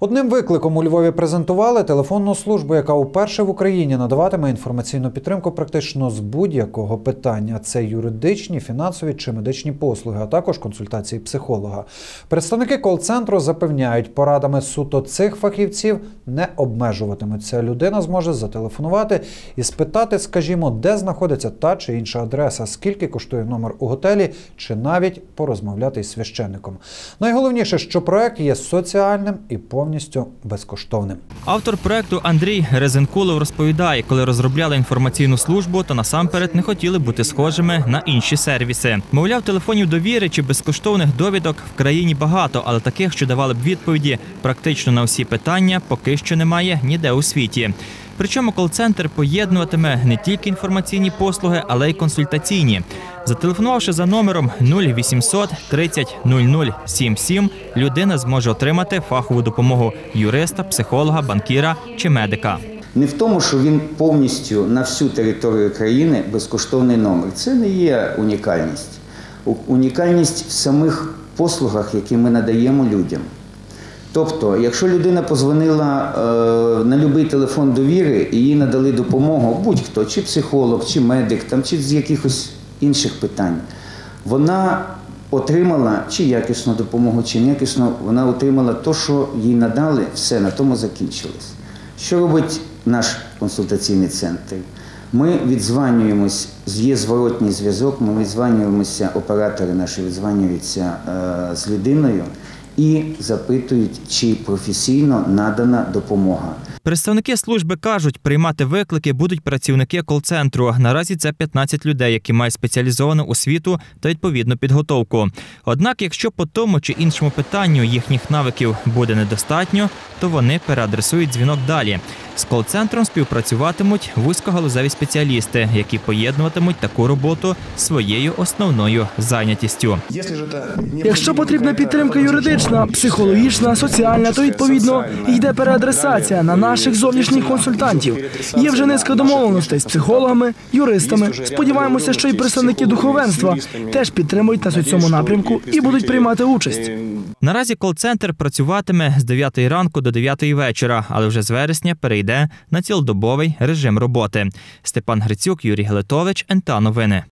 Одним викликом у Львові презентували телефонну службу, яка вперше в Україні надаватиме інформаційну підтримку практично з будь-якого питання. Це юридичні, фінансові чи медичні послуги, а також консультації психолога. Представники кол-центру запевняють, порадами суто цих фахівців не обмежуватимуться. Людина зможе зателефонувати і спитати, скажімо, де знаходиться та чи інша адреса, скільки коштує номер у готелі, чи навіть порозмовляти із священником. Найголовніше, що проект є соціальним і повністю безкоштовним. Автор проекту Андрій Резенкулов розповідає, коли розробляли інформаційну службу, то насамперед не хотіли бути схожими на інші сервіси. Мовляв, телефонів довіри чи безкоштовних довідок в країні багато, але таких, що давали б відповіді практично на всі питання, поки що немає ніде у світі. Причому кол-центр поєднуватиме не тільки інформаційні послуги, але й консультаційні. Зателефонувавши за номером 0800 30 00 77, людина зможе отримати фахову допомогу юриста, психолога, банкіра чи медика. Не в тому, що він повністю на всю територію країни безкоштовний номер. Це не є унікальність. Унікальність в самих послугах, які ми надаємо людям. Тобто, якщо людина позвонила е, на будь-який телефон довіри і їй надали допомогу, будь-хто, чи психолог, чи медик, там, чи з якихось інших питань, вона отримала чи якісну допомогу, чи неякісну, вона отримала те, що їй надали, все, на тому закінчилось. Що робить наш консультаційний центр? Ми відзванюємось, є зворотній зв'язок, ми відзванюємося, оператори наші відзванюються е, з людиною і запитують, чи професійно надана допомога. Представники служби кажуть, приймати виклики будуть працівники кол-центру. Наразі це 15 людей, які мають спеціалізовану освіту та відповідну підготовку. Однак, якщо по тому чи іншому питанню їхніх навиків буде недостатньо, то вони переадресують дзвінок далі. З кол-центром співпрацюватимуть вузькогалузеві спеціалісти, які поєднуватимуть таку роботу з своєю основною зайнятістю. Якщо потрібна підтримка юридична, психологічна, соціальна, то відповідно йде переадресація на наших зовнішніх консультантів. Є вже низка домовленостей з психологами, юристами. Сподіваємося, що і представники духовенства теж підтримують нас у цьому напрямку і будуть приймати участь. Наразі кол-центр працюватиме з 9 ранку до 9 вечора, але вже з вересня перейде на цілодобовий режим роботи. Степан Грицюк, Юрій Гелетович, НТА Новини.